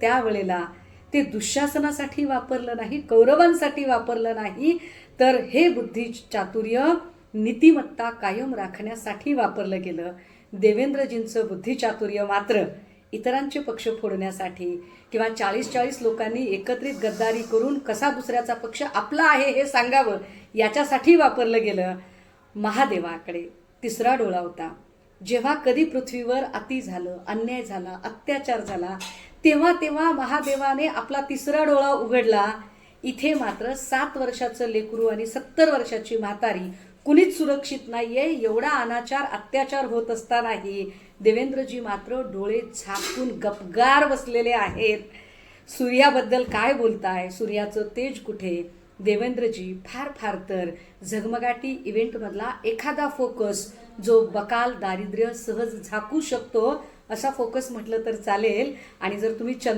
त्यावेळेला ते दुःशासनासाठी वापरलं नाही कौरवांसाठी वापरलं नाही तर हे बुद्धी चातुर्य नीतिमत्ता कायम राखण्यासाठी वापरलं गेलं. देवेंद्रजींचं बुद्धिचातुर्य मात्र इतरांचे पक्ष फोडण्यासाठी किंवा चाळीस चाळीस लोकांनी एकत्रित गद्दारी करून कसा दुसऱ्याचा पक्ष आपला आहे हे सांगावं याच्यासाठी वापरलं गेलं. महादेवाकडे तिसरा डोळा होता. जेव्हा कधी पृथ्वीवर अति झालं अन्याय झाला अत्याचार झाला तेव्हा तेव्हा महादेवाने आपला तिसरा डोळा उघडला. इथे मात्र सात वर्षाचं लेकरू आणि सत्तर वर्षाची म्हातारी कुणीच सुरक्षित नाहीये एवढा अनाचार अत्याचार होत असतानाही देवेंद्रजी मात्र डोळे झाकून गपगार बसलेले आहेत. सूर्याबद्दल काय बोलताय? सूर्याचं तेज कुठे? देवेंद्रजी फार फार तर झगमगाटी इव्हेंटमधला एखादा फोकस जो बकाल दारिद्र्य सहज झाकू शकतो असा फोकस म्हटलं तर चालेल. आणि जर तुम्ही चंद